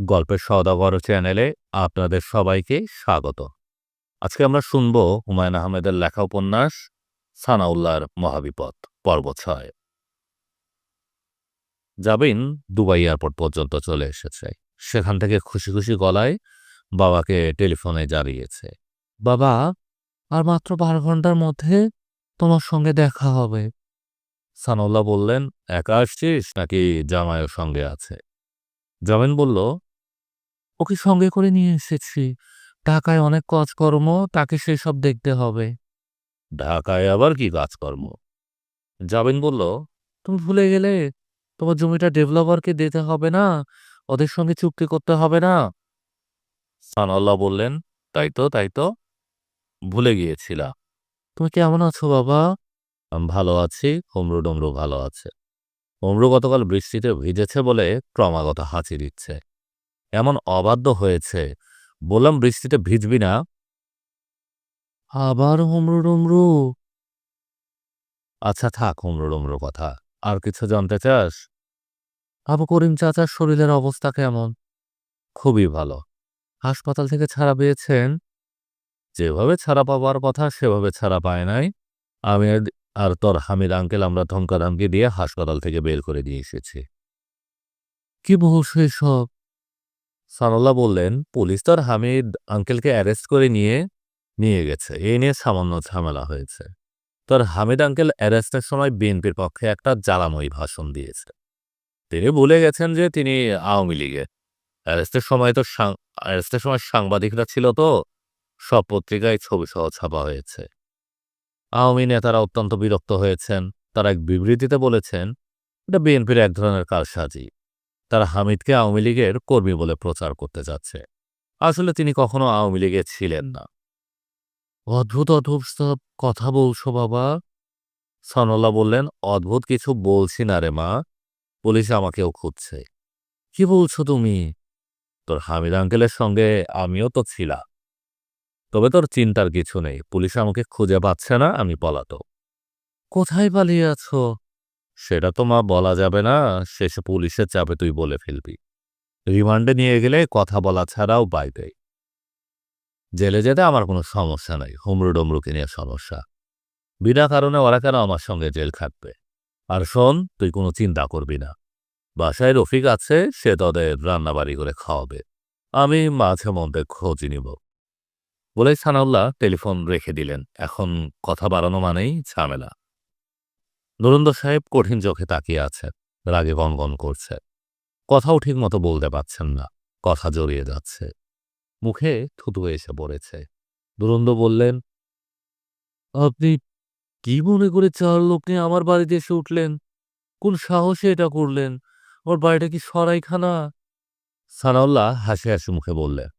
গল্পের সওদাগর চ্যানেলে আপনাদের সবাইকে স্বাগত। আজকে আমরা শুনব হুমায়ুন আহমেদের লেখা উপন্যাস সানাউল্লাহর মহাবিপদ, পর্ব ছয়। জাবিন দুবাই এয়ারপোর্ট পর্যন্ত চলে এসেছে। সেখান থেকে খুশি খুশি গলায় বাবাকে টেলিফোনে জানিয়েছে, বাবা, আর মাত্র বারো ঘণ্টার মধ্যে তোমার সঙ্গে দেখা হবে। সানাউল্লাহ বললেন, একা আসছিস নাকি জামাইও সঙ্গে আছে? জামিন বলল ওকে সঙ্গে করে নিয়ে এসেছি। ঢাকায় অনেক কাজকর্ম তাকে সেসব দেখতে হবে। ঢাকায় আবার কি কাজকর্ম? যাবেন বলল তুমি ভুলে গেলে তোমার জমিটা ডেভেলপারকে দিতে হবে না ওদের সঙ্গে চুক্তি করতে হবে না। সানাল্লাহ বললেন তাই তো তাই তো। ভুলে গিয়েছিলা। তুমি কেমন আছো বাবা? আমি ভালো আছি হোমরু ডমরু ভালো আছে। হোমরু গতকাল বৃষ্টিতে ভিজেছে বলে ক্রমাগত হাঁচি দিচ্ছে। এমন অবাধ্য হয়েছে। বললাম বৃষ্টিতে ভিজবি না। আবার হুমরু ডুমরু আচ্ছা থাক হোমরু ডমরু কথা। আর কিছু জানতে চাস? আবু করিম চাচার শরীরের অবস্থা কেমন? খুবই ভালো। হাসপাতাল থেকে ছাড়া পেয়েছেন? যেভাবে ছাড়া পাওয়ার কথা, সেভাবে ছাড়া পায় নাই। আমি আর- তোর হামিদ আঙ্কেল আমরা ধমকাধামকি দিয়ে হাসপাতাল থেকে বের করে দিয়ে এসেছি। কি বলছো এসব? সানাল্লাহ বললেন, পুলিশ তার হামিদ আঙ্কেলকে অ্যারেস্ট করে নিয়ে নিয়ে গেছে। এই নিয়ে সামান্য ঝামেলা হয়েছে। তার হামিদ আঙ্কেল অ্যারেস্টের সময় বিএনপির পক্ষে একটা জ্বালাময়ী ভাষণ দিয়েছে। তিনি বলে গেছেন যে তিনি আওয়ামী লীগে অ্যারেস্টের সময় তো অ্যারেস্টের সময় সাংবাদিকরা ছিল তো, সব পত্রিকায় ছবি সহ ছাপা হয়েছে। আওয়ামী নেতারা অত্যন্ত বিরক্ত হয়েছেন। তারা এক বিবৃতিতে বলেছেন, এটা বিএনপির এক ধরনের কারসাজি। তারা হামিদকে আওয়ামী লীগের কর্মী বলে প্রচার করতে যাচ্ছে। আসলে তিনি কখনো আওয়ামী লীগে ছিলেন না। অদ্ভুত অদ্ভুত সব কথা বলছো বাবা। সনল্লা বললেন, অদ্ভুত কিছু বলছি না রে মা। পুলিশ আমাকেও খুঁজছে। কি বলছো তুমি? তোর হামিদ আঙ্কেলের সঙ্গে আমিও তো ছিলাম। তবে তোর চিন্তার কিছু নেই। পুলিশ আমাকে খুঁজে পাচ্ছে না, আমি পলাতক। কোথায় পালিয়ে আছো? সেটা তো মা বলা যাবে না, শেষে পুলিশের চাপে তুই বলে ফেলবি। রিমান্ডে নিয়ে গেলে কথা বলা ছাড়াও বাইরে জেলে যেতে আমার কোনো সমস্যা নাই হুমরু ডমরুকে নিয়ে সমস্যা। বিনা কারণে ওরা কেন আমার সঙ্গে জেল খাটবে? আর শোন, তুই কোনো চিন্তা করবি না। বাসায় রফিক আছে, সে তোদের রান্নাবাড়ি করে খাওয়াবে। আমি মাঝে মধ্যে খোঁজ নিব। বলে সানাউল্লাহ টেলিফোন রেখে দিলেন। এখন কথা বাড়ানো মানেই ঝামেলা। নরেন্দ্র সাহেব কঠিন চোখে তাকিয়ে আছেন, রাগে গনগন করছে। কথাও ঠিক মতো বলতে পারছেন না, কথা জড়িয়ে যাচ্ছে। মুখে থুতু এসে পড়েছে। দুরন্দ বললেন, আপনি কি মনে করে চার লোক নিয়ে আমার বাড়িতে এসে উঠলেন? কোন সাহসে এটা করলেন? ওর বাড়িটা কি সরাইখানা? সানাউল্লাহ হাসি হাসি মুখে বললেন,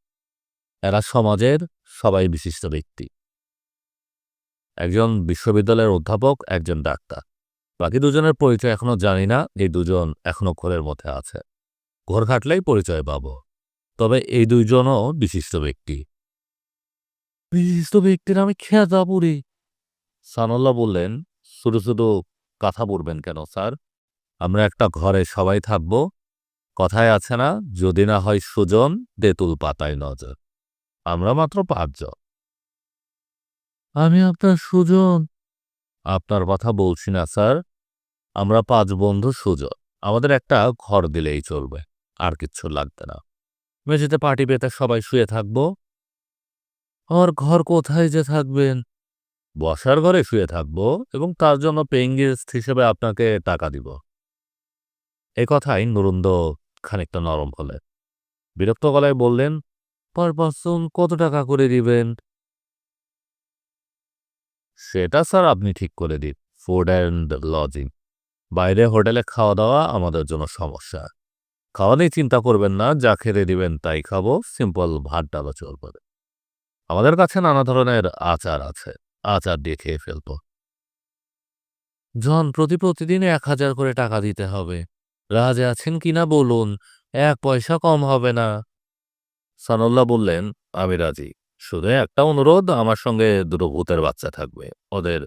এরা সমাজের সবাই বিশিষ্ট ব্যক্তি। একজন বিশ্ববিদ্যালয়ের অধ্যাপক, একজন ডাক্তার। বাকি দুজনের পরিচয় এখনও জানি না, এই দুজন এখনও ঘোরের মধ্যে আছে। ঘোর ঘাটলেই পরিচয় পাব। তবে এই দুইজনও বিশিষ্ট ব্যক্তি। বিশিষ্ট ব্যক্তির আমি খেয়া পুরি সানল্লাহ বললেন, শুধু শুধু কথা বলবেন কেন, স্যার? আমরা একটা ঘরে সবাই থাকব। কথায় আছে না, যদি না হয় সুজন, তেঁতুল পাতায় নজর। আমরা মাত্র পাঁচজন। আমি আপনার সুজন। আপনার কথা বলছি না, স্যার। আমরা পাঁচ বন্ধু সুজন। আমাদের একটা ঘর দিলেই চলবে, আর কিচ্ছু লাগবে না। মেঝেতে পার্টি পেতে সবাই শুয়ে থাকব। আমার ঘর কোথায় যে থাকবেন? বসার ঘরে শুয়ে থাকব এবং তার জন্য পেইং গেস্ট হিসেবে আপনাকে টাকা দিব। এ কথাই নুরুন্দ খানিকটা নরম হলে বিরক্ত গলায় বললেন, পার পার্সন কত টাকা করে দিবেন? সেটা স্যার আপনি ঠিক করে দিন, ফুড অ্যান্ড লজিং। বাইরে হোটেলে খাওয়া দাওয়া আমাদের জন্য সমস্যা। খাওয়া নিয়ে চিন্তা করবেন না, যা খেতে দিবেন তাই খাব, সিম্পল ভাত ডালও চলবে আমাদের কাছে নানা ধরনের আচার আছে, আচার দিয়ে খেয়ে ফেলব। জন, প্রতি প্রতিদিন এক হাজার করে টাকা দিতে হবে। রাজে আছেন কিনা বলুন, এক পয়সা কম হবে না। সানুল্লাহ বললেন, আমি রাজি। শুধু একটা অনুরোধ, আমার সঙ্গে দুটো ভূতের বাচ্চা থাকবে, ওদের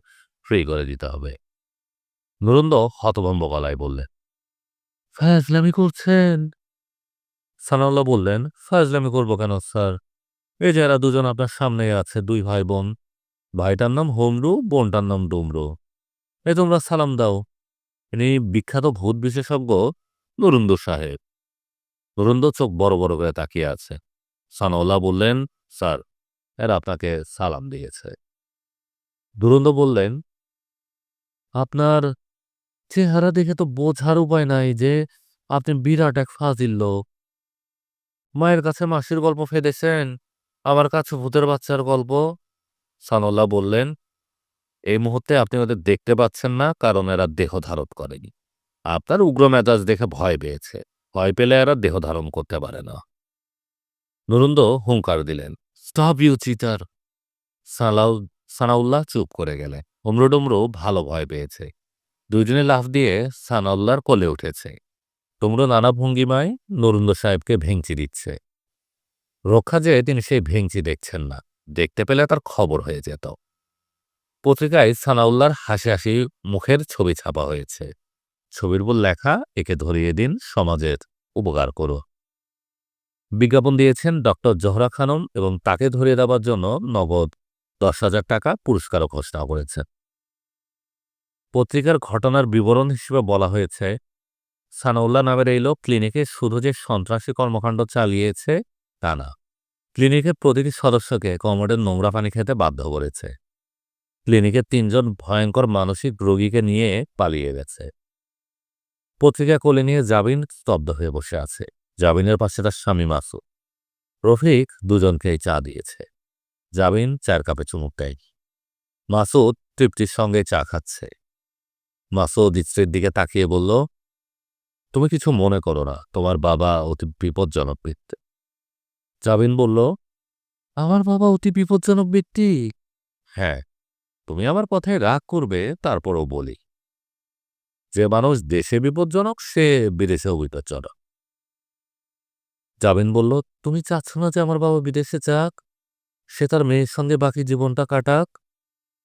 ফ্রি করে দিতে হবে। নুরন্দ হতভম্ব গলায় বললেন ফ্যাজলামি করছেন? সানাউল্লাহ বললেন ফাজলামি করব কেন স্যার? এই যে এরা দুজন আপনার সামনে আছে দুই ভাই বোন ভাইটার নাম হোমরু বোনটার নাম ডুমরু। এ তোমরা সালাম দাও। ইনি বিখ্যাত ভূত বিশেষজ্ঞ নরুন্দর সাহেব। নরুন্দ চোখ বড় বড় করে তাকিয়ে আছে। সানাউল্লাহ বললেন স্যার এরা আপনাকে সালাম দিয়েছে। দুরন্দ বললেন আপনার চেহারা দেখে তো বোঝার উপায় নাই যে আপনি বিরাট এক ফাজিল লোক। মায়ের কাছে মাসির গল্প ফেদেছেন, আমার কাছে ভূতের বাচ্চার গল্প। সানুল্লাহ বললেন, এই মুহূর্তে আপনি ওদের দেখতে পাচ্ছেন না, কারণ এরা দেহ ধারণ করেনি। আপনার উগ্র মেজাজ দেখে ভয় পেয়েছে। ভয় পেলে এরা দেহ ধারণ করতে পারে না। নরুন্দ হুঙ্কার দিলেন, স্টপ ইউ চিটার। সালাউ, সানাউল্লাহ চুপ করে গেলে উমরো ডুমরো ভালো ভয় পেয়েছে। দুজনে লাফ দিয়ে সানাউল্লাহর কোলে উঠেছে। তোমরা নানা ভঙ্গিমায় নরুন্দ সাহেবকে ভেঙচি দিচ্ছে। রক্ষা যে তিনি সেই ভেঙচি দেখছেন না, দেখতে পেলে তার খবর হয়ে যেত। পত্রিকায় সানাউল্লাহর হাসি হাসি মুখের ছবি ছাপা হয়েছে। ছবির উপর লেখা, একে ধরিয়ে দিন, সমাজের উপকার করো। বিজ্ঞাপন দিয়েছেন ডক্টর জহরা খানম এবং তাকে ধরিয়ে দেওয়ার জন্য নগদ দশ হাজার টাকা পুরস্কারও ঘোষণা করেছেন। পত্রিকার ঘটনার বিবরণ হিসেবে বলা হয়েছে, সানাউল্লাহ নামের এই লোক ক্লিনিকে শুধু যে সন্ত্রাসী কর্মকাণ্ড চালিয়েছে তা না, ক্লিনিকের প্রতিটি সদস্যকে কমোডের নোংরা পানি খেতে বাধ্য করেছে। ক্লিনিকের তিনজন ভয়ঙ্কর মানসিক রোগীকে নিয়ে পালিয়ে গেছে। পত্রিকা কোলে নিয়ে জাবিন স্তব্ধ হয়ে বসে আছে। জাবিনের পাশে তার স্বামী মাসুদ। রফিক দুজনকেই চা দিয়েছে। জাবিন চার কাপে চুমুক দেয়। মাসুদ তৃপ্তির সঙ্গে চা খাচ্ছে। মাসুদ স্ত্রীর দিকে তাকিয়ে বলল, তুমি কিছু মনে করো না, তোমার বাবা অতি বিপজ্জনক ব্যক্তি। জাবিন বলল, আমার বাবা অতি বিপজ্জনক ব্যক্তি? হ্যাঁ তুমি আমার কথায় রাগ করবে, তারপরও বলি। যে মানুষ দেশে বিপজ্জনক, সে বিদেশেও বিপজ্জনক। জাবিন বলল, তুমি চাচ্ছ না যে আমার বাবা বিদেশে যাক, সে তার মেয়ের সঙ্গে বাকি জীবনটা কাটাক?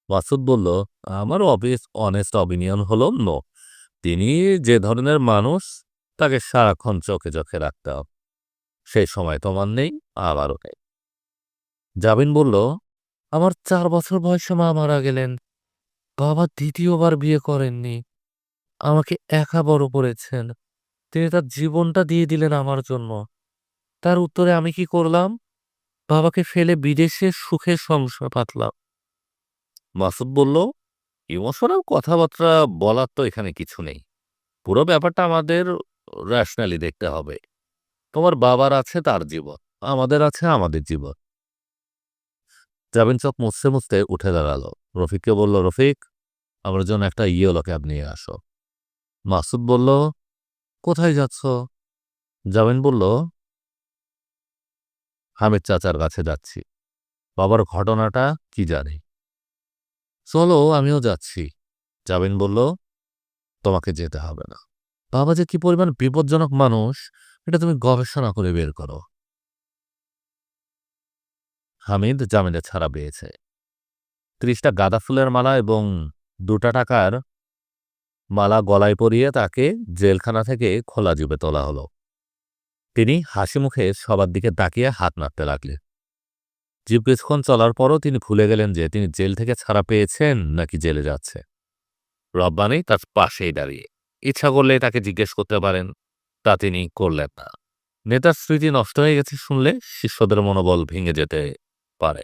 মাসুদ বলল, আমার অফিস অনেস্ট অপিনিয়ন হলো নো তিনি যে ধরনের মানুষ, তাকে সারাক্ষণ চোখে চোখে রাখতে হবে। সেই সময় তোমার নেই আমারও নেই। জাবিন বলল, আমার চার বছর বয়সে মা মারা গেলেন। বাবা দ্বিতীয়বার বিয়ে করেননি। আমাকে একা বড় করেছেন। তিনি তার জীবনটা দিয়ে দিলেন আমার জন্য। তার উত্তরে আমি কি করলাম? বাবাকে ফেলে বিদেশে সুখে সংসার পাতলাম। মাসুদ বলল, ইমোশনাল কথাবার্তা বলার তো এখানে কিছু নেই। পুরো ব্যাপারটা আমাদের র্যাশনালি দেখতে হবে। তোমার বাবার আছে তার জীবন, আমাদের আছে আমাদের জীবন। জাবিন চক মুছতে মুছতে উঠে দাঁড়াল। রফিককে বলল, রফিক, আমার জন্য একটা ইয়েলো ক্যাব নিয়ে আসো। মাসুদ বলল, কোথায় যাচ্ছ? জামিন বলল, হামিদ চাচার কাছে যাচ্ছি। বাবার ঘটনাটা কি জানি? চলো, আমিও যাচ্ছি। জামিন বলল, তোমাকে যেতে হবে না। বাবা যে কি পরিমাণ বিপজ্জনক মানুষ, এটা তুমি গবেষণা করে বের করো। হামিদ জামিনে ছাড়া পেয়েছে। ত্রিশটা গাঁদা ফুলের মালা এবং দুটা টাকার মালা গলায় পরিয়ে তাকে জেলখানা থেকে খোলা জীবে তোলা হলো। তিনি হাসি মুখে সবার দিকে তাকিয়ে হাত নাড়তে লাগলেন। কিছুক্ষণ চলার পরও তিনি ভুলে গেলেন যে তিনি জেল থেকে ছাড়া পেয়েছেন নাকি জেলে যাচ্ছে। রব্বানি তার পাশেই দাঁড়িয়ে। ইচ্ছা করলে তাকে জিজ্ঞেস করতে পারেন, তা তিনি করলেন না। নেতার স্মৃতি নষ্ট হয়ে গেছে শুনলে শিষ্যদের মনোবল ভেঙে যেতে পারে।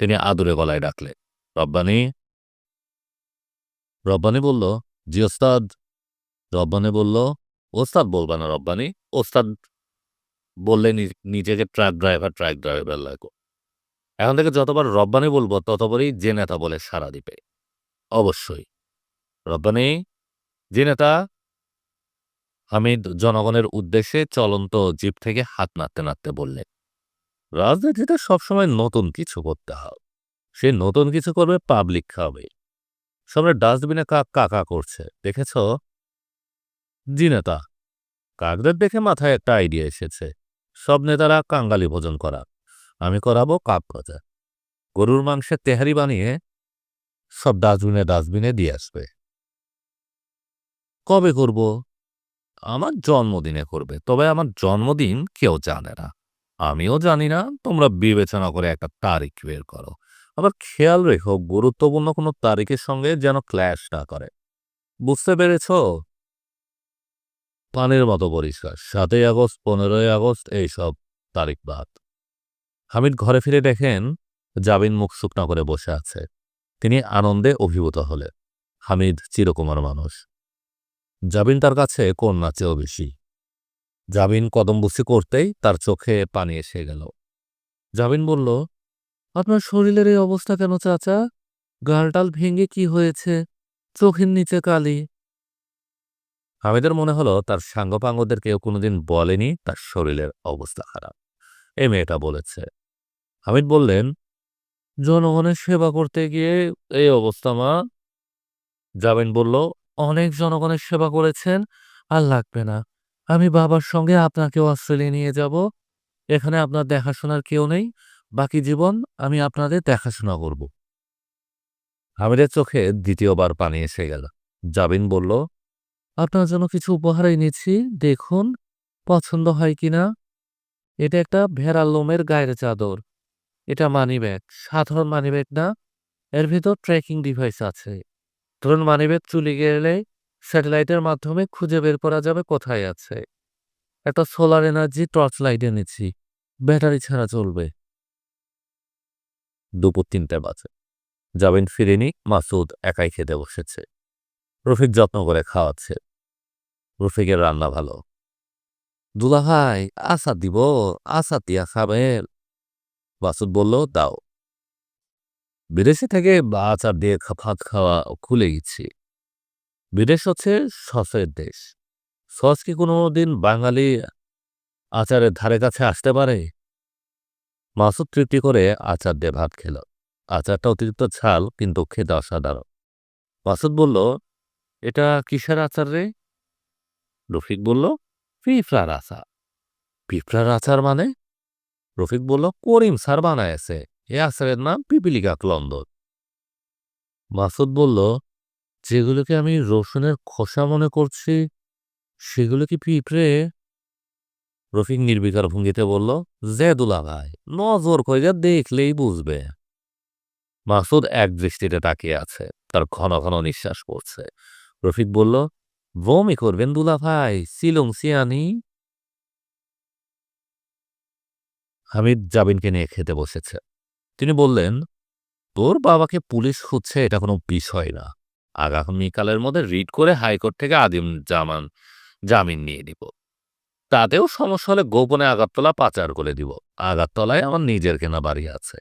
তিনি আদুরে গলায় ডাকলেন, রব্বানি? রব্বানি বলল, জি ওস্তাদ। রব্বানি বলল, ওস্তাদ বলবা না রব্বানি, ওস্তাদ বললে নিজেকে ট্রাক ড্রাইভার ট্রাক ড্রাইভার লাগো এখন থেকে যতবার রব্বানি বলব, ততবারই যে নেতা বলে সারা দিবে। অবশ্যই। রব্বানি, যে নেতা হামিদ জনগণের উদ্দেশ্যে চলন্ত জিপ থেকে হাত নাড়তে নাড়তে বললেন, রাজনীতিতে সবসময় নতুন কিছু করতে হবে। সে নতুন কিছু করবে পাবলিক খাবে। সবাই ডাস্টবিনে কাক কাকা করছে, দেখেছ? জি নেতা, কাকদের দেখে মাথায় একটা আইডিয়া এসেছে। সব নেতারা কাঙ্গালি ভোজন করা। আমি করাবো কাক ভাজা। গরুর মাংসের তেহারি বানিয়ে সব ডাস্টবিনে ডাস্টবিনে দিয়ে আসবে। কবে করব? আমার জন্মদিনে করবে, তবে আমার জন্মদিন কেউ জানে না। আমিও জানি না, তোমরা বিবেচনা করে একটা তারিখ বের করো। আবার খেয়াল রেখো, গুরুত্বপূর্ণ কোনো তারিখের সঙ্গে যেন ক্ল্যাশ না করে। বুঝতে পেরেছ? পানির মতো পরিষ্কার, সাতই আগস্ট, পনেরোই আগস্ট, এইসব তারিখ বাদ। হামিদ ঘরে ফিরে দেখেন জাবিন মুখ শুকনা করে বসে আছে। তিনি আনন্দে অভিভূত হলেন। হামিদ চিরকুমার মানুষ। জাবিন তার কাছে কন্যা চেয়েও বেশি। জাবিন কদমবুসি করতেই তার চোখে পানি এসে গেল। জাবিন বলল, আপনার শরীরের এই অবস্থা কেন চাচা? গালটাল ভেঙে কি হয়েছে? চোখের নিচে কালি। হামিদের মনে হলো তার সাঙ্গপাঙ্গদের কেউ কোনোদিন বলেনি তার শরীরের অবস্থা খারাপ। এ মেয়েটা বলেছে হামিদ বললেন, জনগণের সেবা করতে গিয়ে এই অবস্থা, মা। জামিন বলল, অনেক জনগণের সেবা করেছেন, আর লাগবে না। আমি বাবার সঙ্গে আপনাকেও অস্ট্রেলিয়া নিয়ে যাব। এখানে আপনার দেখাশোনার কেউ নেই। বাকি জীবন আমি আপনাদের দেখাশোনা করব। হামিদের চোখে দ্বিতীয়বার পানি এসে গেল। জাবিন বলল, আপনার জন্য কিছু উপহার এনেছি দেখুন, পছন্দ হয় কিনা। এটা একটা ভেড়ার লোমের গায়ের চাদর। এটা মানিব্যাগ সাধারণ মানিব্যাগ না, এর ভিতর ট্র্যাকিং ডিভাইস আছে। ধরুন মানিব্যাগ চলে গেলে স্যাটেলাইটের মাধ্যমে খুঁজে বের করা যাবে কোথায় আছে। একটা সোলার এনার্জি টর্চ লাইট এনেছি, ব্যাটারি ছাড়া চলবে। দুপুর তিনটে বাজে। জাবিন ফিরেনি, মাসুদ একাই খেতে বসেছে। রফিক যত্ন করে খাওয়াচ্ছে। রফিকের রান্না ভালো। দুলা ভাই আসাদ দিব, আসাদ দিয়া খাবেন। মাসুদ বলল, দাও। বিদেশে থেকে আচার দিয়ে ভাত খাওয়া খুলে গেছি। বিদেশ হচ্ছে সসের দেশ। সস কি কোনো দিন বাঙালি আচারের ধারে কাছে আসতে পারে? মাসুদ তৃপ্তি করে আচার দিয়ে ভাত খেল। আচারটা অতিরিক্ত ছাল কিন্তু খেতে অসাধারণ। মাসুদ বলল, এটা কিসের আচার রে? রফিক বলল, পিঁপড়ার আচার। পিঁপড়ার আচার মানে? রফিক বলল, করিম স্যার বানায়েছে এ আচারের নাম পিপিলিকা ক্লন্দন মাসুদ বলল, যেগুলোকে আমি রসুনের খোসা মনে করছি, সেগুলো কি পিঁপড়ে? রফিক নির্বিকার ভঙ্গিতে বলল যে দুলা ভাই নজর কইরা দেখলেই বুঝবে। মাসুদ এক দৃষ্টিতে তাকিয়ে আছে, তার ঘন ঘন নিঃশ্বাস পড়ছে। রফিক বলল, বমি করবেন দুলা ভাই সিলং সিয়ানি? হামিদ জাবিনকে নিয়ে খেতে বসেছে। তিনি বললেন, তোর বাবাকে পুলিশ খুঁজছে এটা কোনো বিষয় না। আগামীকালের মধ্যে রিড করে হাইকোর্ট থেকে আদিম জামান, জামিন নিয়ে নিব। তাতেও সমস্যা হলে গোপনে আগারতলা পাচার করে দিব। আগারতলায় আমার নিজের কেনা বাড়ি আছে,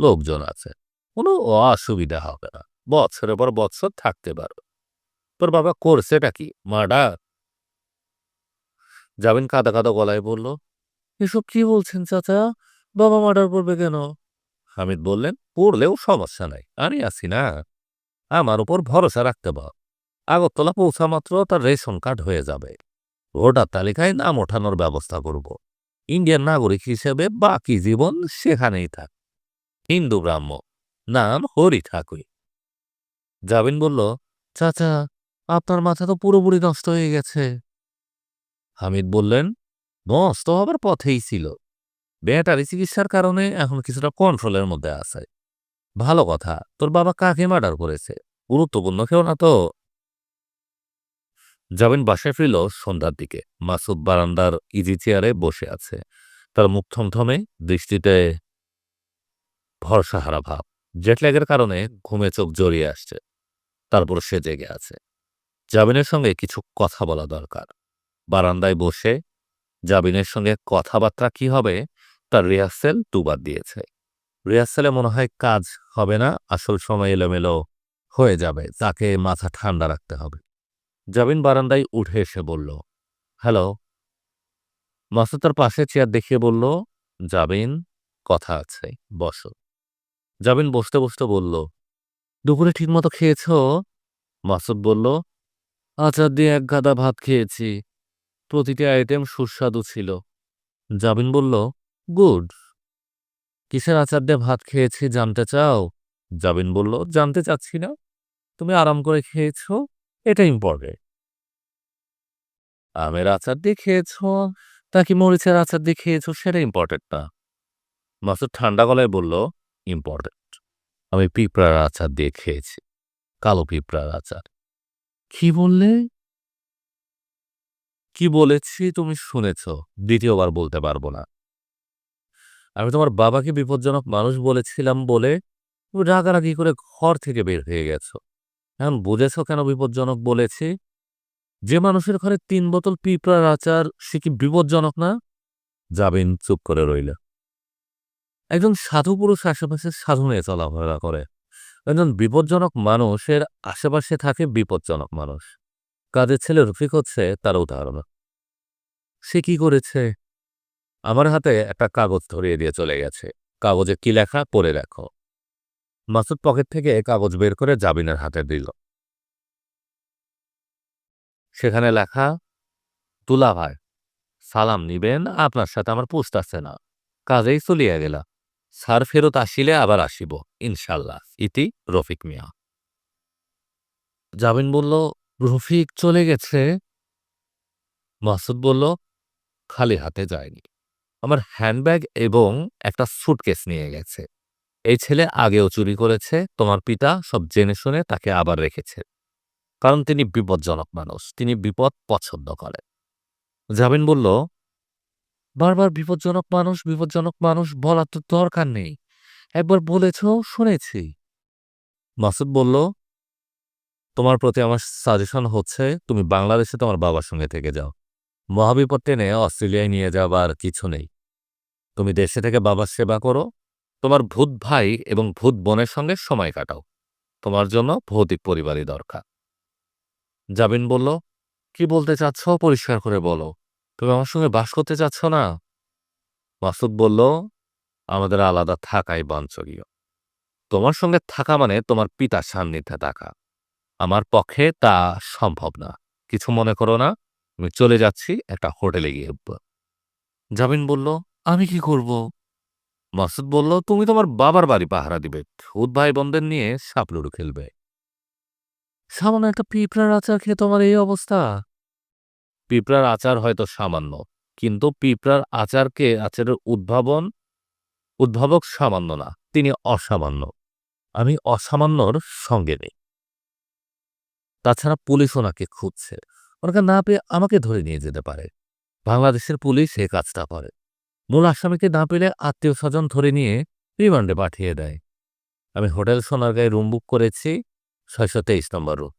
লোকজন আছে। কোনো অসুবিধা হবে না। বছরের পর বছর থাকতে পারো। তোর বাবা করছেটা কি? মার্ডার? জামিন কাদা কাদা গলায় বলল এসব কি বলছেন, চাচা? বাবা মার্ডার করবে কেন? হামিদ বললেন, পড়লেও সমস্যা নাই, আমি আছি না। আমার উপর ভরসা রাখতে পার আগরতলা পৌঁছা মাত্র তার রেশন কার্ড হয়ে যাবে। ভোটার তালিকায় নাম ওঠানোর ব্যবস্থা করব। ইন্ডিয়ান নাগরিক হিসেবে বাকি জীবন সেখানেই থাক। হিন্দু ব্রাহ্ম, নাম হরি ঠাকুর। জাবিন বলল, চাচা, আপনার মাথা তো পুরোপুরি নষ্ট হয়ে গেছে। হামিদ বললেন নষ্ট হবার পথেই ছিল। ব্যাটারি চিকিৎসার কারণে এখন কিছুটা কন্ট্রোলের মধ্যে আছে। ভালো কথা, তোর বাবা কাকে মার্ডার করেছে? গুরুত্বপূর্ণ কেউ না তো? জামিন বাসায় ফিরল সন্ধ্যার দিকে। মাসুদ বারান্দার ইজি চেয়ারে বসে আছে। তার মুখ থমথমে, দৃষ্টিতে ভরসাহারা ভাব। জেটল্যাগের কারণে ঘুমে চোখ জড়িয়ে আসছে। তারপর সে জেগে আছে। জাবিনের সঙ্গে কিছু কথা বলা দরকার। বারান্দায় বসে জাবিনের সঙ্গে কথাবার্তা কি হবে তার রিহার্সেল দুবার দিয়েছে। রিহার্সেলে মনে হয় কাজ হবে না, আসল সময় এলোমেলো হয়ে যাবে, তাকে মাথা ঠান্ডা রাখতে হবে। জাবিন বারান্দায় উঠে এসে বলল, হ্যালো। মাসুদ তার পাশে চেয়ার দেখিয়ে বলল, জাবিন, কথা আছে, বসো। জাবিন বসতে বসতে বলল, দুপুরে ঠিকমতো খেয়েছ? মাসুদ বলল, আচার দিয়ে এক গাদা ভাত খেয়েছি। প্রতিটি আইটেম সুস্বাদু ছিল। জাবিন বলল, গুড। কিসের আচার দিয়ে ভাত খেয়েছি জানতে চাও? জাবিন বলল, জানতে চাচ্ছি না। তুমি আরাম করে খেয়েছ? এটা ইম্পর্টেন্ট আমের আচার দিয়ে খেয়েছ? নাকি মরিচের আচার দিয়ে খেয়েছ? সেটা ইম্পর্টেন্ট না। মাসুদ ঠান্ডা গলায় বলল ইম্পর্টেন্ট আমি পিঁপড়ার আচার দিয়ে খেয়েছি। কালো পিঁপড়ার আচার। কি বললে? কি বলেছি তুমি শুনেছ, দ্বিতীয়বার বলতে পারব না। আমি তোমার বাবাকে বিপজ্জনক মানুষ বলেছিলাম বলে তুমি রাগারাগি করে ঘর থেকে বের হয়ে গেছো। এখন বুঝেছ কেন বিপজ্জনক বলেছি? যে মানুষের ঘরে তিন বোতল পিঁপড়ার আচার, সে কি বিপজ্জনক না? যাবেন চুপ করে রইল। একজন সাধু পুরুষ আশেপাশে সাধনে চলাফেরা করে। একজন বিপজ্জনক মানুষের আশেপাশে থাকে বিপজ্জনক মানুষ। কাজের ছেলে রফিক হচ্ছে তার উদাহরণ। সে কি করেছে? আমার হাতে একটা কাগজ ধরিয়ে দিয়ে চলে গেছে। কাগজে কি লেখা পড়ে রাখো। মাসুদ পকেট থেকে কাগজ বের করে জাবিনের হাতে দিল। সেখানে লেখা, তুলা ভাই, সালাম নিবেন, আপনার সাথে আমার পোস্ট আছে না। কাজেই চলিয়া গেলা। স্যার ফেরত আসিলে আবার আসিব, ইনশাল্লাহ। ইতি রফিক মিয়া। জাবিন বলল রফিক চলে গেছে। মাসুদ বলল, খালি হাতে যায়নি। আমার হ্যান্ডব্যাগ এবং একটা সুটকেস নিয়ে গেছে। এই ছেলে আগেও চুরি করেছে, তোমার পিতা সব জেনে শুনে তাকে আবার রেখেছে। কারণ তিনি বিপজ্জনক মানুষ, তিনি বিপদ পছন্দ করেন। জামিন বলল, বারবার বিপজ্জনক মানুষ বিপজ্জনক মানুষ বলার তো দরকার নেই। একবার বলেছ, শুনেছি। মাসুদ বলল তোমার প্রতি আমার সাজেশন হচ্ছে, তুমি বাংলাদেশে তোমার বাবার সঙ্গে থেকে যাও। মহাবিপদ টেনে অস্ট্রেলিয়ায় নিয়ে যাবার কিছু নেই। তুমি দেশে থেকে বাবার সেবা করো, তোমার ভূত ভাই এবং ভূত বোনের সঙ্গে সময় কাটাও। তোমার জন্য ভৌতিক পরিবারই দরকার। জাবিন বলল, কি বলতে চাচ্ছ? পরিষ্কার করে বলো। তুমি আমার সঙ্গে বাস করতে চাচ্ছ না? মাসুদ বলল, আমাদের আলাদা থাকাই বাঞ্ছনীয়। তোমার সঙ্গে থাকা মানে তোমার পিতার সান্নিধ্যে থাকা। আমার পক্ষে তা সম্ভব না। কিছু মনে করো না, আমি চলে যাচ্ছি একটা হোটেলে গিয়ে। জামিন বলল, আমি কি করব? মাসুদ বলল, তুমি তোমার বাবার বাড়ি পাহারা দিবে। ভূত ভাই বোনদের নিয়ে সাপলুডু খেলবে। সামান্য একটা পিঁপড়ার আচার খেয়ে তোমার এই অবস্থা? পিঁপড়ার আচার হয়তো সামান্য, কিন্তু পিঁপড়ার আচারকে আচারের উদ্ভাবন, উদ্ভাবক সামান্য না, তিনি অসামান্য। আমি অসামান্যর সঙ্গে নেই। তাছাড়া পুলিশ ওনাকে খুঁজছে। ওনাকে না পেয়ে আমাকে ধরে নিয়ে যেতে পারে। বাংলাদেশের পুলিশ এ কাজটা করে। মূল আসামিকে না পেলে আত্মীয় স্বজন ধরে নিয়ে রিমান্ডে পাঠিয়ে দেয়। আমি হোটেল সোনারগাঁয়ে রুম বুক করেছি, ছয়শো তেইশ নম্বর রুম।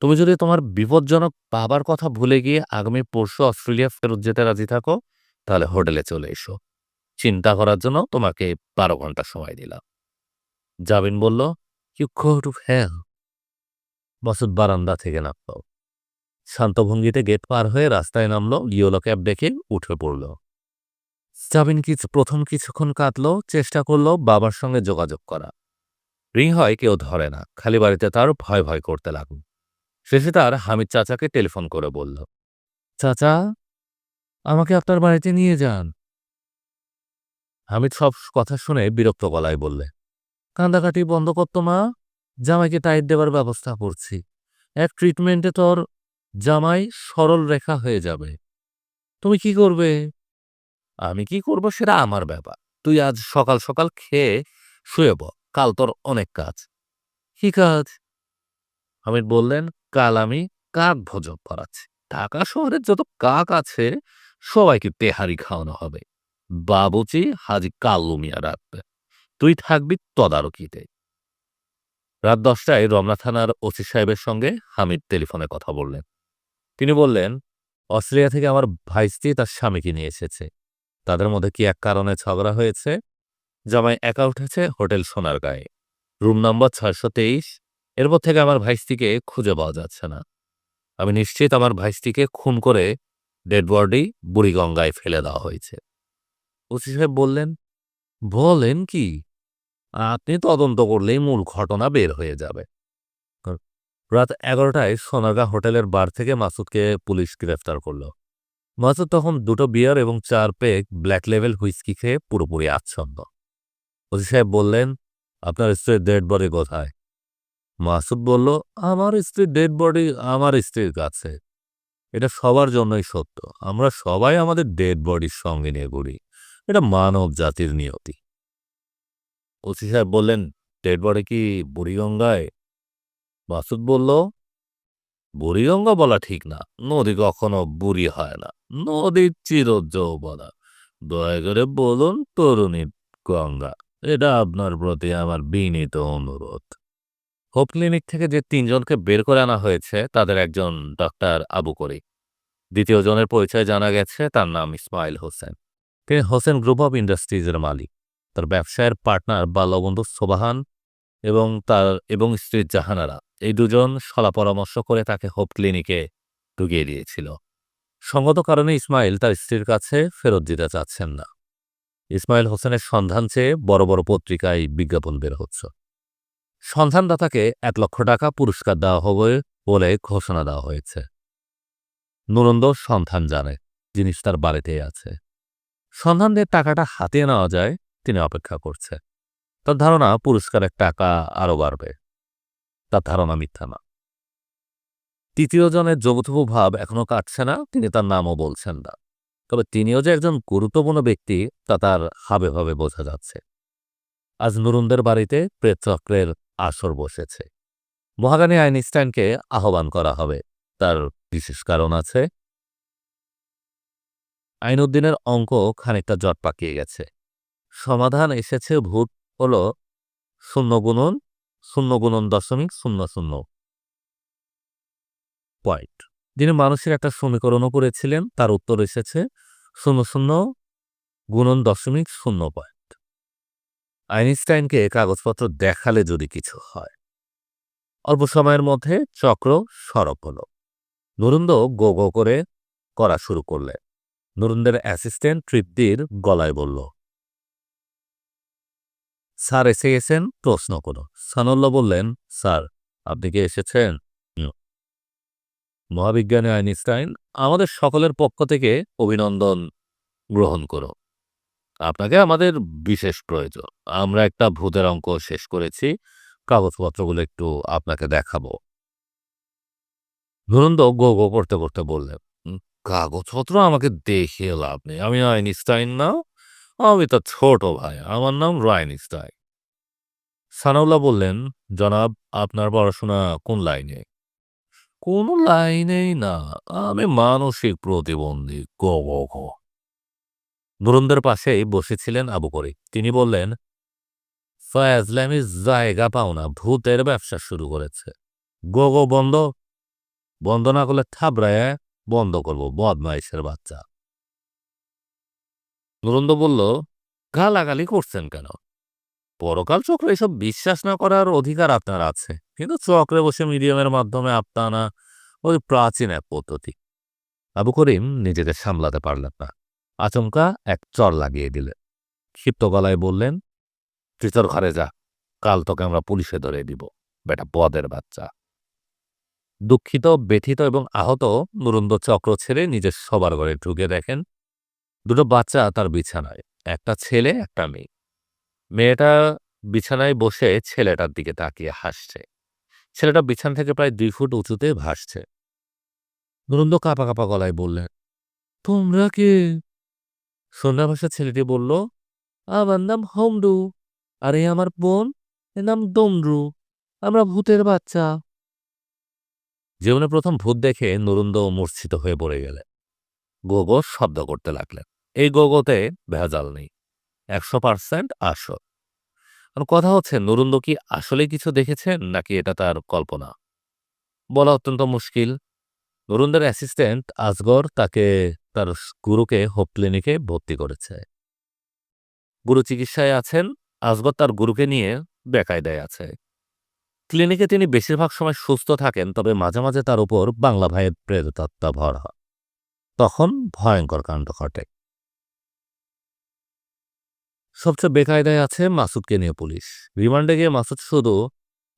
তুমি যদি তোমার বিপজ্জনক বাবার কথা ভুলে গিয়ে আগামী পরশু অস্ট্রেলিয়া ফেরত যেতে রাজি থাকো, তাহলে হোটেলে চলে এসো। চিন্তা করার জন্য তোমাকে বারো ঘণ্টা সময় দিলাম। জাবিন বলল ইউ গো হেল বসত বারান্দা থেকে নামল। শান্তভঙ্গিতে গেট পার হয়ে রাস্তায় নামল, ইয়োলো ক্যাব ডেকে উঠে পড়ল। জাবিন কিছু, প্রথম কিছুক্ষণ কাটলো চেষ্টা করল বাবার সঙ্গে যোগাযোগ করা। রিং হয় কেউ ধরে না, খালি বাড়িতে তার ভয় ভয় করতে লাগল। শেষে তার হামিদ চাচাকে টেলিফোন করে বলল, চাচা, আমাকে আপনার বাড়িতে নিয়ে যান। হামিদ সব কথা শুনে বিরক্ত গলায় বললে, কান্দাকাটি বন্ধ করতো মা। জামাইকে টাইট দেবার ব্যবস্থা করছি। এক ট্রিটমেন্টে তোর জামাই সরল রেখা হয়ে যাবে। তুমি কি করবে? আমি কি করব সেটা আমার ব্যাপার। তুই আজ সকাল সকাল খেয়ে শুয়ে কাল তোর অনেক কাজ। কি কাজ? হামিদ বললেন কাল আমি কাক ভোজন করাচ্ছি। ঢাকা শহরের যত কাক আছে সবাইকে তেহারি খাওয়ানো হবে। বাবুচি হাজি কাল্লু মিয়া রাখবে। তুই থাকবি তদারকিতে। রাত দশটায় রমনা থানার ওসি সাহেবের সঙ্গে হামিদ টেলিফোনে কথা বললেন। তিনি বললেন, অস্ট্রেলিয়া থেকে আমার ভাইস্তি তার স্বামীকে নিয়ে এসেছে। তাদের মধ্যে কি এক কারণে ঝগড়া হয়েছে? জামাই একা উঠেছে হোটেল সোনার গায়ে রুম নম্বর ছয়শো তেইশ। এরপর থেকে আমার ভাইস্তিকে খুঁজে পাওয়া যাচ্ছে না। আমি নিশ্চিত আমার ভাইস্তিকে খুন করে ডেড বডি বুড়িগঙ্গায় ফেলে দেওয়া হয়েছে। ওসি সাহেব বললেন, বলেন কি? আপনি তদন্ত করলেই মূল ঘটনা বের হয়ে যাবে। রাত এগারোটায় সোনারগাঁ হোটেলের বার থেকে মাসুদকে পুলিশ গ্রেফতার করল। মাসুদ তখন দুটো বিয়ার এবং চার পেক ব্ল্যাক লেভেল হুইস্কি খেয়ে পুরোপুরি আচ্ছন্ন। ওসি সাহেব বললেন, আপনার স্ত্রীর ডেড বডি কোথায়? মাসুদ বলল, আমার স্ত্রীর ডেড বডি আমার স্ত্রীর কাছে। এটা সবার জন্যই সত্য। আমরা সবাই আমাদের ডেড বডির সঙ্গে নিয়ে ঘুরি। এটা মানব জাতির নিয়তি। ওসি সাহেব বললেন ডেড কি বুড়িগঙ্গায় মাসুদ বলল? বুড়িগঙ্গা বলা ঠিক না। নদী কখনো বুড়ি হয় না। নদীর চিরযৌবনা। দয়া করে বলুন, তরুণী গঙ্গা, এটা আপনার প্রতি আমার বিনীত অনুরোধ। হোপ ক্লিনিক থেকে যে তিনজনকে বের করে আনা হয়েছে, তাদের একজন ডক্টর আবু করি দ্বিতীয় জনের পরিচয় জানা গেছে, তার নাম ইসমাইল হোসেন। তিনি হোসেন গ্রুপ অফ ইন্ডাস্ট্রিজের মালিক। তার ব্যবসায়ের পার্টনার বা লবন্ধু সোবাহান এবং তার এবং স্ত্রী জাহানারা। এই দুজন সলা পরামর্শ করে তাকে হোপ ক্লিনিকে ঢুকিয়ে দিয়েছিল। সঙ্গত কারণে ইসমাইল তার স্ত্রীর কাছে ফেরত দিতে চাচ্ছেন না। ইসমাইল হোসেনের সন্ধান চেয়ে বড় বড় পত্রিকায় বিজ্ঞাপন বের হচ্ছে। সন্ধানদাতাকে এক লক্ষ টাকা পুরস্কার দেওয়া হবে বলে ঘোষণা দেওয়া হয়েছে। নুরন্দ সন্ধান জানে, জিনিস তার বাড়িতেই আছে। সন্ধান দিয়ে টাকাটা হাতিয়ে নেওয়া যায় তিনি অপেক্ষা করছে। তার ধারণা পুরস্কারের টাকা আরও বাড়বে। তার ধারণা মিথ্যা না। তৃতীয় জনের যৌথ ভাব এখনও কাটছে না, তিনি তার নামও বলছেন না। তবে তিনিও যে একজন গুরুত্বপূর্ণ ব্যক্তি, তা তার হাবে ভাবে বোঝা যাচ্ছে। আজ নুরুনদের বাড়িতে প্রেতচক্রের আসর বসেছে। মহাগানী আইনস্টাইনকে আহ্বান করা হবে। তার বিশেষ কারণ আছে, আইনউদ্দিনের অঙ্ক খানিকটা জট পাকিয়ে গেছে। সমাধান এসেছে ভূত হল শূন্য গুণন শূন্য গুণন দশমিক, শূন্য শূন্য। পয়েন্ট যিনি মানুষের একটা সমীকরণও করেছিলেন, তার উত্তর এসেছে শূন্য শূন্য গুণন দশমিক শূন্য পয়েন্ট আইনস্টাইনকে কাগজপত্র দেখালে যদি কিছু হয়। অল্প সময়ের মধ্যে চক্র সরব হল। নরুন্দ গো গো করে করা শুরু করলে নরুন্দের অ্যাসিস্ট্যান্ট তৃপ্তির গলায় বলল স্যার, এসে গেছেন? প্রশ্ন কোনো সানল্লা বললেন, স্যার, আপনি কি এসেছেন। মহাবিজ্ঞানী আইনস্টাইন, আমাদের সকলের পক্ষ থেকে অভিনন্দন গ্রহণ করো। আপনাকে আমাদের বিশেষ প্রয়োজন। আমরা একটা ভূতের অঙ্ক শেষ করেছি। কাগজপত্রগুলো একটু আপনাকে দেখাবো। ধরুন তো, গো গো করতে করতে বললেন কাগজপত্র আমাকে দেখিয়ে লাভ নেই। আমি আইনস্টাইন না আমি তো ছোট ভাই আমার নাম রাইনস্টাইন সানাউল্লাহ বললেন, জনাব, আপনার পড়াশোনা কোন লাইনে? কোন লাইনেই না। আমি মানসিক প্রতিবন্ধী। গ, গো নুরুনদের পাশেই বসেছিলেন আবু করি। তিনি বললেন, ফয়াজলামি জায়গা পাও না। ভূতের ব্যবসা শুরু করেছে। গো গো, বন্ধ। বন্ধ না করলে থাবড়ায় বন্ধ করব। বদমাইশের বাচ্চা। নুরন্দ বলল, গালাগালি করছেন কেন? পরকাল চক্র এসব বিশ্বাস না করার অধিকার আপনার আছে। কিন্তু চক্রে বসে মিডিয়ামের মাধ্যমে আপনানা ওই প্রাচীন এক পদ্ধতি। আবু করিম নিজেকে সামলাতে পারলেন না। আচমকা এক চর লাগিয়ে দিলেন। ক্ষিপ্ত গলায় বললেন তুই ঘরে যা, কাল তোকে আমরা পুলিশে ধরে দিব। বেটা পদের বাচ্চা। দুঃখিত, ব্যথিত এবং আহত নুরন্দ চক্র ছেড়ে নিজের সবার ঘরে ঢুকে দেখেন দুটো বাচ্চা তার বিছানায়, একটা ছেলে, একটা মেয়ে। মেয়েটা বিছানায় বসে ছেলেটার দিকে তাকিয়ে হাসছে। ছেলেটা বিছানা থেকে প্রায় দুই ফুট উঁচুতে ভাসছে। নুরন্দ কাঁপা কাঁপা গলায় বললেন, তোমরা কে? সন্ধ্যা ভাষা ছেলেটি বলল, আমার নাম হোমডু আর এই আমার বোন এর নাম দমরু, আমরা ভূতের বাচ্চা। জীবনে প্রথম ভূত দেখে নরুন্দ মূর্ছিত হয়ে পড়ে গেলেন। গোগো শব্দ করতে লাগলেন। এই গোগোতে ভেজাল নেই। একশো পার্সেন্ট আসল। কথা হচ্ছে, নরুন্দ কি আসলে কিছু দেখেছেন, নাকি এটা তার কল্পনা? বলা অত্যন্ত মুশকিল। নরুন্দের অ্যাসিস্ট্যান্ট আজগর তাকে, তার গুরুকে হোপ ক্লিনিকে ভর্তি করেছে। গুরু চিকিৎসায় আছেন, আজগর তার গুরুকে নিয়ে বেকায়দায় আছে। ক্লিনিকে তিনি বেশিরভাগ সময় সুস্থ থাকেন, তবে মাঝে মাঝে তার উপর বাংলা ভাইয়ের প্রেরতত্ত্বা ভর হয়। তখন ভয়ঙ্কর কাণ্ড ঘটে। সবচেয়ে বেকায়দায় আছে মাসুদকে নিয়ে পুলিশ। রিমান্ডে গিয়ে মাসুদ শুধু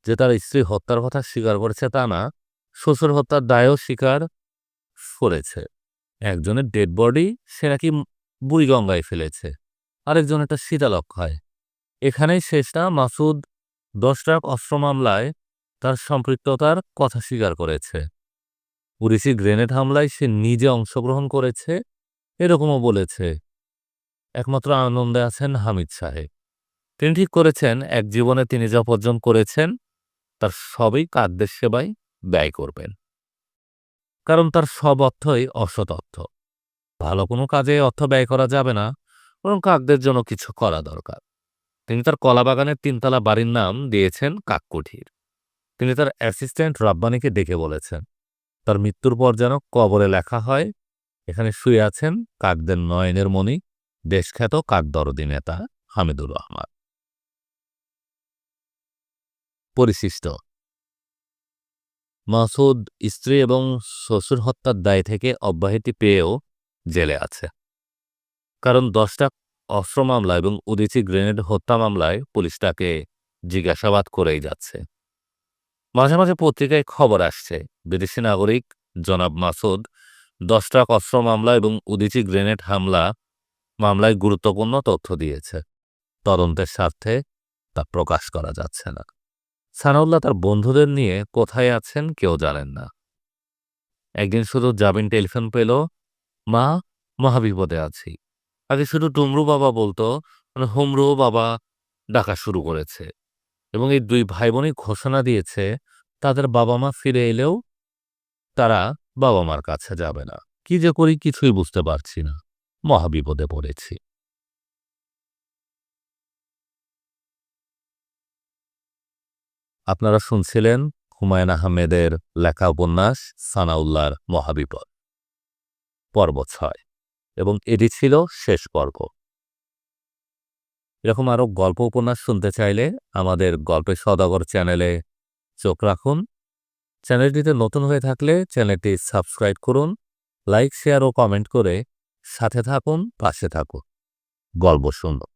যে তার স্ত্রী হত্যার কথা স্বীকার করেছে তা না, শ্বশুর হত্যার দায়ও স্বীকার করেছে। একজনের ডেড বডি সে নাকি বুড়িগঙ্গায় ফেলেছে, আরেকজন একটা শীতালক্ষায় এখানেই শেষ না মাসুদ দশ ট্রাক অস্ত্র মামলায় তার সম্পৃক্ততার কথা স্বীকার করেছে। পুলিশি গ্রেনেড হামলায় সে নিজে অংশগ্রহণ করেছে, এরকমও বলেছে। একমাত্র আনন্দে আছেন হামিদ সাহেব। তিনি ঠিক করেছেন, এক জীবনে তিনি যা উপার্জন করেছেন, তার সবই কাকদের সেবায় ব্যয় করবেন। কারণ তার সব অর্থই অসৎ অর্থ। ভালো কোনো কাজে অর্থ ব্যয় করা যাবে না, বরং কাকদের জন্য কিছু করা দরকার। তিনি তার কলাবাগানের তিনতলা বাড়ির নাম দিয়েছেন কাককুঠির। তিনি তার অ্যাসিস্ট্যান্ট রাব্বানিকে ডেকে বলেছেন, তার মৃত্যুর পর যেন কবরে লেখা হয়, এখানে শুয়ে আছেন কাকদের নয়নের মণি দেশখ্যাত কাকদরদি নেতা হামিদুর রহমান। পরিশিষ্ট। মাসুদ স্ত্রী এবং শ্বশুর হত্যার দায় থেকে অব্যাহতি পেয়েও জেলে আছে। কারণ দশটা অস্ত্র মামলা এবং উদিচি গ্রেনেড হত্যা মামলায় পুলিশ তাকে জিজ্ঞাসাবাদ করেই যাচ্ছে। মাঝে মাঝে পত্রিকায় খবর আসছে, বিদেশি নাগরিক জনাব মাসুদ দশ ট্রাক অস্ত্র মামলা এবং উদিচি গ্রেনেড হামলা মামলায় গুরুত্বপূর্ণ তথ্য দিয়েছে। তদন্তের স্বার্থে তা প্রকাশ করা যাচ্ছে না। সানাউল্লাহ তার বন্ধুদের নিয়ে কোথায় আছেন কেউ জানেন না। একদিন শুধু জাবিন টেলিফোন পেল, মা, মহাবিপদে আছি। আগে শুধু টুমরু বাবা বলতো মানে হুমরু বাবা ডাকা শুরু করেছে এবং এই দুই ভাই বোনই ঘোষণা দিয়েছে, তাদের বাবা মা ফিরে এলেও তারা বাবা মার কাছে যাবে না। কি যে করি কিছুই বুঝতে পারছি না। মহাবিপদে পড়েছি। আপনারা শুনছিলেন হুমায়ুন আহমেদের লেখা উপন্যাস সানাউল্লাহর মহাবিপদ। পর্ব ছয়, এবং এটি ছিল শেষ পর্ব। এরকম আরও গল্প উপন্যাস শুনতে চাইলে আমাদের গল্পের সদাগর চ্যানেলে চোখ রাখুন। চ্যানেলটিতে নতুন হয়ে থাকলে চ্যানেলটি সাবস্ক্রাইব করুন, লাইক, শেয়ার ও কমেন্ট করে সাথে থাকুন পাশে থাকুন। গল্প শুনুন।